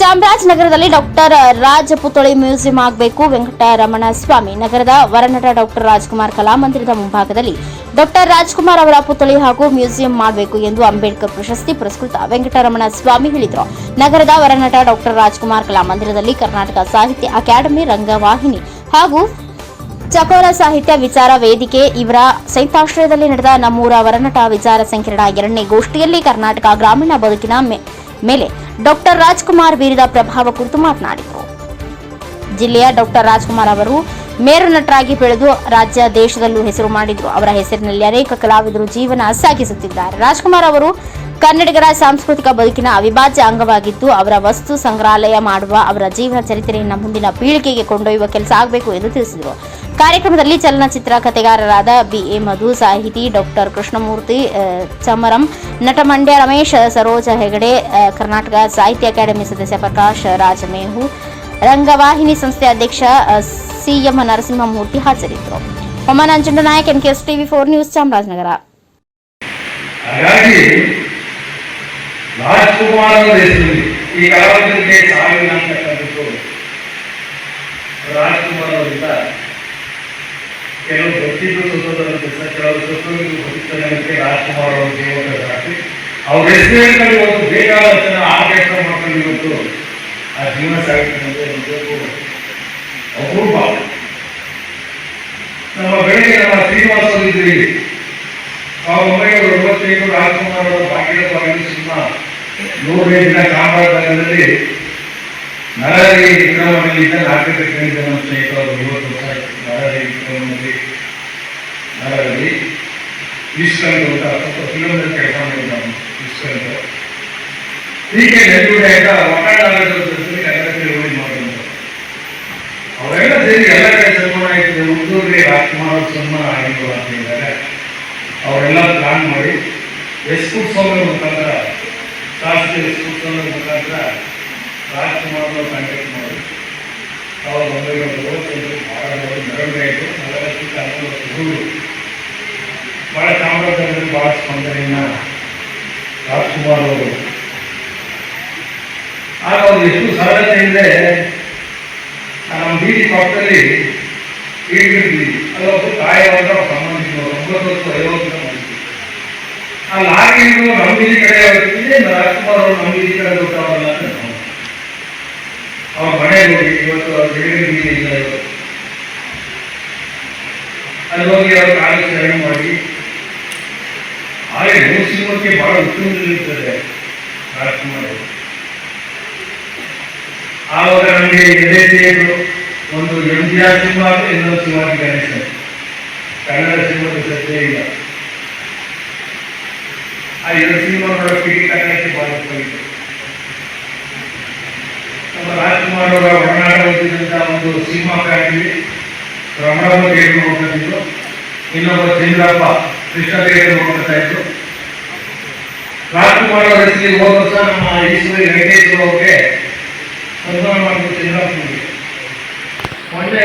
ಚಾಮರಾಜನಗರದಲ್ಲಿ ಡಾಕ್ಟರ್ ರಾಜ ಪುತ್ಥಳಿ ಮ್ಯೂಸಿಯಂ ಆಗಬೇಕು. ವೆಂಕಟರಮಣ ಸ್ವಾಮಿ ನಗರದ ವರನಟ ಡಾಕ್ಟರ್ ರಾಜ್ಕುಮಾರ್ ಕಲಾಮಂದಿರದ ಮುಂಭಾಗದಲ್ಲಿ ಡಾಕ್ಟರ್ ರಾಜ್ಕುಮಾರ್ ಅವರ ಪುತ್ಥಳಿ ಹಾಗೂ ಮ್ಯೂಸಿಯಂ ಮಾಡಬೇಕು ಎಂದು ಅಂಬೇಡ್ಕರ್ ಪ್ರಶಸ್ತಿ ಪುರಸ್ಕೃತ ವೆಂಕಟರಮಣ ಸ್ವಾಮಿ ಹೇಳಿದರು. ನಗರದ ವರನಟ ಡಾಕ್ಟರ್ ರಾಜ್ಕುಮಾರ್ ಕಲಾಮಂದಿರದಲ್ಲಿ ಕರ್ನಾಟಕ ಸಾಹಿತ್ಯ ಅಕಾಡೆಮಿ ರಂಗವಾಹಿನಿ ಹಾಗೂ ಚಕೋಲ ಸಾಹಿತ್ಯ ವಿಚಾರ ವೇದಿಕೆ ಇವರ ಸಂಯುಕ್ತಾಶ್ರಯದಲ್ಲಿ ನಡೆದ ನಮ್ಮೂರ ವರನಟ ವಿಚಾರ ಸಂಕಿರಣ ಎರಡನೇ ಗೋಷ್ಠಿಯಲ್ಲಿ ಕರ್ನಾಟಕ ಗ್ರಾಮೀಣ ಬದುಕಿನ ಮೇಲೆ ಡಾಕ್ಟರ್ ರಾಜ್ಕುಮಾರ್ ಬೀರಿದ ಪ್ರಭಾವ ಕುರಿತು ಮಾತನಾಡಿದರು. ಜಿಲ್ಲೆಯ ಡಾಕ್ಟರ್ ರಾಜ್ಕುಮಾರ್ ಅವರು ಮೇರು ನಟರಾಗಿ ಬೆಳೆದು ರಾಜ್ಯ ದೇಶದಲ್ಲೂ ಹೆಸರು ಮಾಡಿದ್ರು. ಅವರ ಹೆಸರಿನಲ್ಲಿ ಅನೇಕ ಕಲಾವಿದರು ಜೀವನ ಸಾಗಿಸುತ್ತಿದ್ದಾರೆ. ರಾಜ್ಕುಮಾರ್ ಅವರು ಕನ್ನಡಿಗರ ಸಾಂಸ್ಕೃತಿಕ ಬದುಕಿನ ಅವಿಭಾಜ್ಯ ಅಂಗವಾಗಿದ್ದು, ಅವರ ವಸ್ತು ಸಂಗ್ರಹಾಲಯ ಮಾಡುವ, ಅವರ ಜೀವನ ಚರಿತ್ರೆಯನ್ನು ಮುಂದಿನ ಪೀಳಿಗೆಗೆ ಕೊಂಡೊಯ್ಯುವ ಕೆಲಸ ಆಗಬೇಕು ಎಂದು ತಿಳಿಸಿದರು. ಕಾರ್ಯಕ್ರಮದಲ್ಲಿ ಚಲನಚಿತ್ರ ಕಥೆಗಾರರಾದ ಬಿಎ ಮಧು, ಸಾಹಿತಿ ಡಾಕ್ಟರ್ ಕೃಷ್ಣಮೂರ್ತಿ ಚಮರಂ, ನಟ ಮಂಡ್ಯ ರಮೇಶ್, ಸರೋಜ ಹೆಗಡೆ ಕರ್ನಾಟಕ ಸಾಹಿತ್ಯ ಅಕಾಡೆಮಿ ಸದಸ್ಯ ಪ್ರಕಾಶ್ ರಾಜಮೇಹು, ರಂಗವಾಹಿನಿ ಸಂಸ್ಥೆ ಅಧ್ಯಕ್ಷ ಸಿಎಂ ನರಸಿಂಹಮೂರ್ತಿ ಹಾಜರಿದ್ದರು. ಒಮ್ಮ ಅಂಜುಂಡ Nayak NKS TV four news, Chamarajanagar. Rajkumar ಕೆಲವು ಗೊತ್ತಿದ್ದು ಸುತ್ತೋದರಂತೆ ಕೆಲಸ, ಕೆಲವು ಸುತ್ತೋದು ಗೊತ್ತಿದ್ದಕ್ಕೆ ರಾಜ್ಕುಮಾರ್ ಅವರ ಜೀವನದ ಸಾಕ್ಷಿ. ಅವ್ರ ಹೆಸರಿನಲ್ಲಿ ಒಂದು ಇವತ್ತು ಆ ಜೀವನ ಸಾಗಿಸಿದಂತೆ ನಿಜಕ್ಕೂ ಅಪೂರ್ವ ನಮ್ಮ ಬೆಳಗ್ಗೆ ನಮ್ಮ ಶ್ರೀನಿವಾಸ ಇದ್ರು. ಸಾವಿರದ ಒಂಬೈನೂರ ಒಂಬತ್ತೈದು ರಾಜ್ಕುಮಾರ್ ಅವರ ಭಾಗ್ಯದ ಸಿನಿಮಾ ನೂರನೇ ದಿನ ನರಹರಿ ವಿಕ್ರಮಣಲ್ಲಿದ್ದ ನಾಟಕ ಕೇಳಿದ ನಮ್ಮ ಸ್ನೇಹಿತರು ಇವತ್ತು ನರಹರಿ ವಿಕ್ರಮಣದಲ್ಲಿ ನರಹರಿ ಇಸ್ಕಂಡ್ ಅಂತ ಸ್ವಲ್ಪ ಕಿಲೋಮೀಟರ್ ಕೆಲಸ ಮಾಡಿದ್ದಾನೆ ಇಸ್ಕಂಡ್ ಹೀಗೆ ನೆಲ್ಲೂರು ಆಯ್ತಾ ಒಕ್ಕಣಾರದ ಜೊತೆ ಕನ್ನಡ ತಿಳುವಳಿ ಮಾಡಿದ್ರು ಅವರೆಲ್ಲ ಸೇರಿ ಎಲ್ಲ ಕಡೆ ಸನ್ಮಾನ ಆಯ್ತು ಹುಡುಗರಿಗೆ ರಾಜ್ಕುಮಾರ್ ಸನ್ಮಾನ ಆಗಿಲ್ಲ ಅಂತ ಹೇಳಿದ್ದಾರೆ ಅವರೆಲ್ಲ ಪ್ಲಾನ್ ಮಾಡಿ ಎಸ್ ಸ್ವಾಮಿ ಮುಖಾಂತರ ಶಾಸ್ತ್ರಿ ಎಸ್ ಸ್ವಾಮಿ ಅವ್ರು ಕಾಂಟ್ಯಾಕ್ಟ್ ಮಾಡಿ. ಸಾವಿರದ ಒಂಬೈನೂರ ಮೂವತ್ತೊಂದು ಭಾಳ ದೊಡ್ಡ ಮೆರವಣಿಗೆ ಆಯಿತು ನಲವತ್ತು ಹನ್ನೊಂದು ಹುಡುಗರು ಭಾಳ ಚಾಮರಾಜನಗರ ಭಾಳ ಸ್ಪಂದನೆಯನ್ನು ರಾಜ್ಕುಮಾರ್ ಅವರು ಆಗ ಅವ್ರು ಎಷ್ಟು ಅಂದರೆ ನಮ್ಮ ಬೀದಿ ಪಕ್ಕದಲ್ಲಿ ಇಳಿದಿದ್ವಿ ಅದೊಂದು ತಾಯಿಯವರ ಸಂಬಂಧಿಸಿದವರು ಒಂಬತ್ತು ಐವತ್ತು ಅಲ್ಲಿ ಆ ಲಾರಿಗಳು ನಮ್ಮ ಬೀದಿ ಕಡೆ ಹೋಗ್ತಿದ್ದೆ ರಾಜ್ಕುಮಾರ್ ಅವರು ನಮ್ಮ ಬೀದಿ ಕಡೆ ಗೊತ್ತಾಗಲ್ಲ ಅಂತ ನಾವು. ಅವ್ರ ಮನೆಗೆ ಹೋಗಿ ಇವತ್ತು ಅವ್ರ ಬಿಲ್ಡಿಂಗ್ ಬೀದಿ ಇಲ್ಲ ಇವತ್ತು ಅಲ್ಲಿ ಹೋಗಿ ಅವ್ರ ಕಾಲು ಶರಣ ಮಾಡಿ ಹಾಗೆ ಮೂಸಿಮಕ್ಕೆ ಬಹಳ ಉತ್ತಮದಲ್ಲಿರ್ತದೆ ರಾಜ್ಕುಮಾರ್ ಅವರು ಆವಾಗ ನನಗೆ ಎದೆ ಸೇರು ಒಂದು ಎಂ ಜಿ ಆರ್ ಸಿನಿಮಾ ಮತ್ತು ಇನ್ನೊಂದು ಶಿವಾಜಿ ಗಣೇಶನ್ ಕನ್ನಡ ಸಿನಿಮಾದ ಸತ್ಯ ಇಲ್ಲ ಆ ಎರಡು ಸಿನಿಮಾ ನೋಡೋ ಟಿಕೆಟ್ ಹಾಕಕ್ಕೆ ಭಾಳ ಉಪಯೋಗ ರಾಜ್ಕುಮಾರ್ ಅವರ ಒಂದು ಫ್ಯಾಕ್ಟ್ರಿ ರಮಣಮ್ಮ ಥಿಯೇಟರ್ ನೋಡ್ತಿದ್ರು ಇನ್ನೊಬ್ಬ ಚಂದ್ರಪ್ಪ ಕೃಷ್ಣದೇವರು ನೋಡ್ತಾ ಇದ್ರು. ರಾಜ್ಕುಮಾರ್ ಅವರ ಹೆಸರಿಗೆ ಹೋದ ವರ್ಷ ನಮ್ಮ ಈಶ್ವರಿ ವೆಂಕಟೇಶ್ವರ ಅವ್ರಿಗೆ ಸನ್ಮಾನ ಮಾಡಿದ್ರು ಚಂದ್ರಪ್ಪನಿಗೆ ಮೊನ್ನೆ